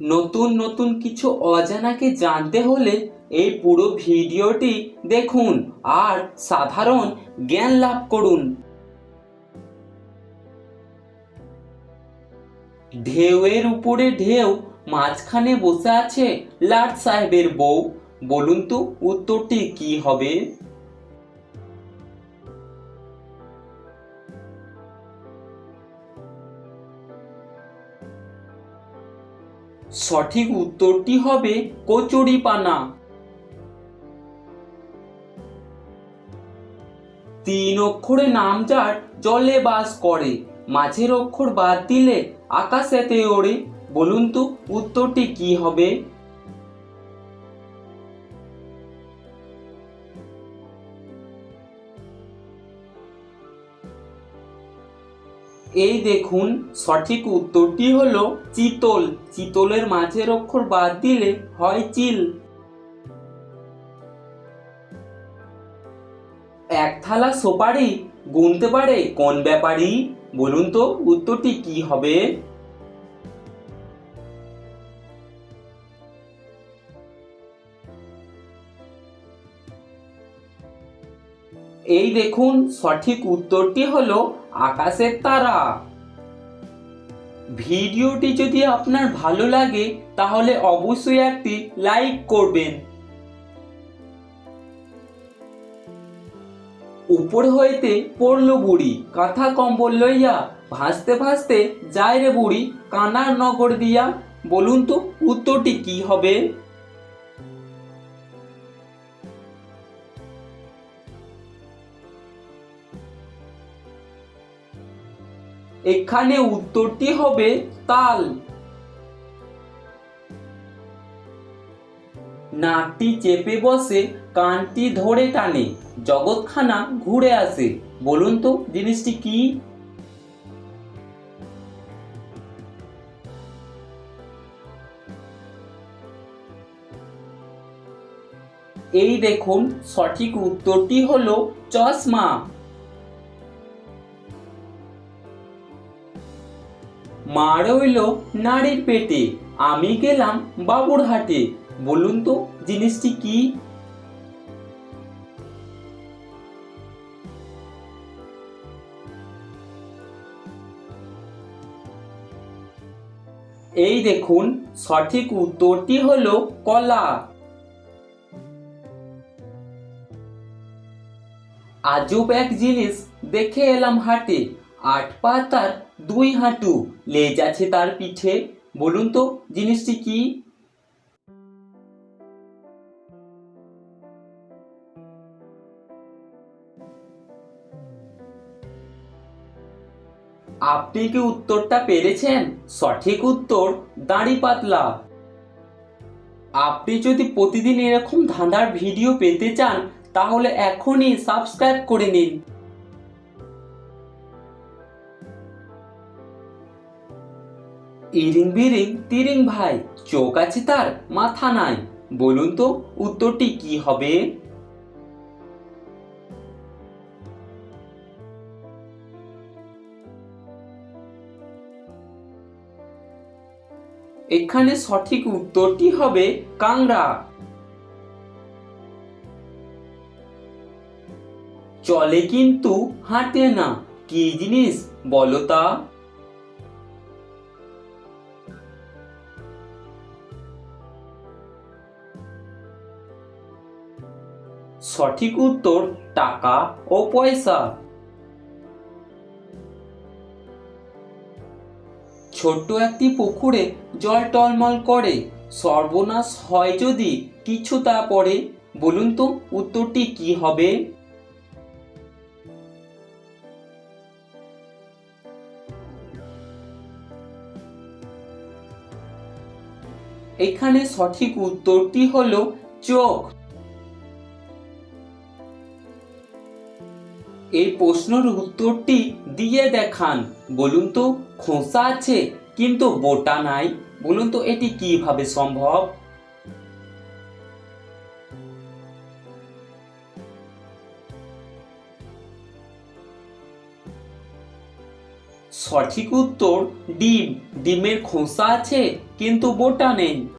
নতুন নতুন কিছু অজানাকে জানতে হলে এই পুরো ভিডিওটি দেখুন আর সাধারণ জ্ঞান লাভ করুন। ঢেউয়ের উপরে ঢেউ মাঝখানে বসে আছে লাট সাহেবের বউ। বলুন তো, উত্তরটি কি হবে? সঠিক উত্তরটি হবে কচুরিপানা। তিন অক্ষরে নাম যার জলে বাস করে, মাঝের অক্ষর বাদ দিলে আকাশেতে ওড়ে। বলুন তো উত্তরটি কি হবে? এই দেখুন, সঠিক উত্তরটি হলো চিতল। চিতলের মাঝের অক্ষর বাদ দিলে হয় চিল। এক থালা সোপারি গুনতে পারে কোন ব্যাপারী? বলুন তো উত্তরটি কি হবে? এই দেখুন, সঠিক উত্তরটি হলো আকাশের তারা। ভিডিওটি যদি আপনার ভালো লাগে, তাহলে অবশ্যই একটি লাইক করবেন। উপর হইতে পড়ল বুড়ি, কাঁথা কম্বল লইয়া ভাসতে ভাসতে যায় রে বুড়ি, কানার নগর দিয়া। বলুন তো, উত্তরটি কি হবে? এখানে উত্তরটি হবে তাল। নাকটি চেপে বসে, কানটি ধরে টানে, জগৎখানা ঘুরে আসে। বলুন তো, জিনিসটি কি? এই দেখুন, সঠিক উত্তরটি হলো চশমা। মা রইল নারীর পেটে। আমি গেলাম বাবুর হাটে। বলুন তো, জিনিসটি কি? এই দেখুন, সঠিক উত্তরটি হলো কলা। আজব এক জিনিস, দেখে এলাম হাটে। আট পা তার দুই হাঁটু। লেজ আছে তার পিঠে। বলুন তো, জিনিসটি কি? আপনি কি উত্তরটা পেরেছেন? সঠিক উত্তর, দাড়ি পাতলা। আপনি যদি প্রতিদিন এরকম ধাঁধার ভিডিও পেতে চান, তাহলে এখনই সাবস্ক্রাইব করে নিন। ইরিং বিরিং, তিরিং ভাই, চোখ আছে তার, মাথা নাই। বলুন তো, উত্তরটি কি হবে? এখানে সঠিক উত্তরটি হবে কাংড়া। চলে কিন্তু হাঁটে না, কি জিনিস বলো সঠিক উত্তর টাকা ও পয়সা। ছোট্ট একটি পুকুরে জল টলমল করে, সর্বনাশ হয় যদি কিছু তা পড়ে, বলুন তো উত্তরটি কি হবে? এখানে সঠিক উত্তরটি হলো চোখ। এই প্রশ্নের উত্তরটি দিয়ে দেখান। বলুন তো, খোসা আছে, কিন্তু বোটা নাই। বলুন তো, এটি কীভাবে সম্ভব? সঠিক উত্তর, ডিম। ডিমের খোসা আছে, কিন্তু বোটা নেই।